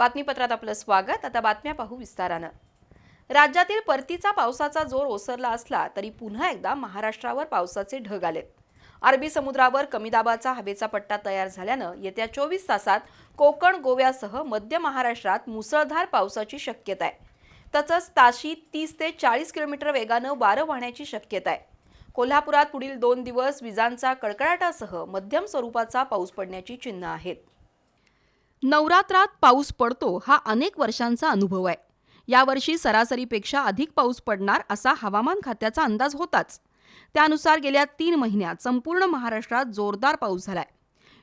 बातमीपत्रात आपलं स्वागत. आता बातम्या पाहू विस्तारानं. राज्यातील परतीचा पावसाचा जोर ओसरला असला तरी पुन्हा एकदा महाराष्ट्रावर पावसाचे ढग आलेत. अरबी समुद्रावर कमी दाबाचा हवेचा पट्टा तयार झाल्यानं येत्या चोवीस तासात कोकण गोव्यासह मध्य महाराष्ट्रात मुसळधार पावसाची शक्यता आहे. तसंच ताशी तीस ते चाळीस किलोमीटर वेगानं वारं वाहण्याची शक्यता आहे. कोल्हापुरात पुढील दोन दिवस विजांचा कडकडाटासह मध्यम स्वरूपाचा पाऊस पडण्याची चिन्ह आहेत. नवरात्रात पाऊस पडतो हा अनेक वर्षांचा अनुभव आहे. यावर्षी सरासरीपेक्षा अधिक पाऊस पडणार असा हवामान खात्याचा अंदाज होताच. त्यानुसार गेल्या तीन महिन्यात संपूर्ण महाराष्ट्रात जोरदार पाऊस झालाय.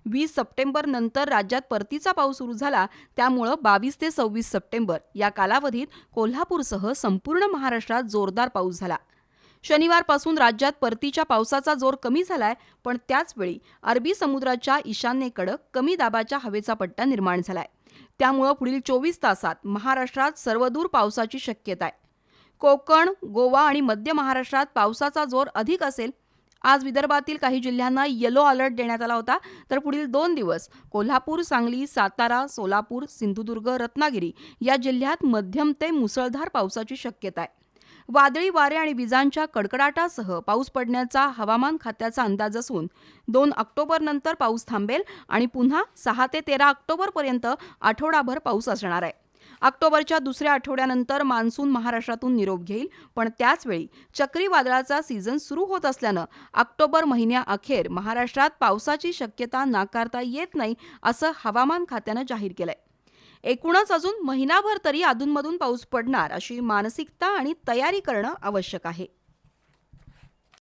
वीस सप्टेंबर नंतर राज्यात परतीचा पाऊस सुरू झाला त्यामुळं बावीस ते सव्वीस सप्टेंबर या कालावधीत कोल्हापूरसह संपूर्ण महाराष्ट्रात जोरदार पाऊस झाला. शनिवारपासून राज्यात परतीच्या पावसाचा जोर कमी झालाय पण त्याचवेळी अरबी समुद्राच्या ईशान्येकडं कमी दाबाच्या हवेचा पट्टा निर्माण झालाय. त्यामुळं पुढील चोवीस तासात महाराष्ट्रात सर्वदूर पावसाची शक्यता आहे कोकण गोवा आणि मध्य महाराष्ट्रात पावसाचा जोर अधिक असेल. आज विदर्भातील काही जिल्ह्यांना येलो अलर्ट देण्यात आला होता. तर पुढील दोन दिवस कोल्हापूर सांगली सातारा सोलापूर सिंधुदुर्ग रत्नागिरी या जिल्ह्यात मध्यम ते मुसळधार पावसाची शक्यता आहे वादळी वारे आणि विजांच्या कडकडाटासह पाऊस पडण्याचा हवामान खात्याचा अंदाज असून दोन ऑक्टोबरनंतर पाऊस थांबेल आणि पुन्हा सहा ते तेरा ऑक्टोबरपर्यंत आठवडाभर पाऊस असणार आहे. ऑक्टोबरच्या दुसऱ्या आठवड्यानंतर मान्सून महाराष्ट्रातून निरोप घेईल पण त्याचवेळी चक्रीवादळाचा सीझन सुरू होत असल्यानं ऑक्टोबर महिन्याअखेर महाराष्ट्रात पावसाची शक्यता नाकारता येत नाही असं हवामान खात्यानं जाहीर केलंय. एकूणच अजून महिनाभर तरी अधूनमधून पाऊस पडणार अशी मानसिकता आणि तयारी करणं आवश्यक आहे.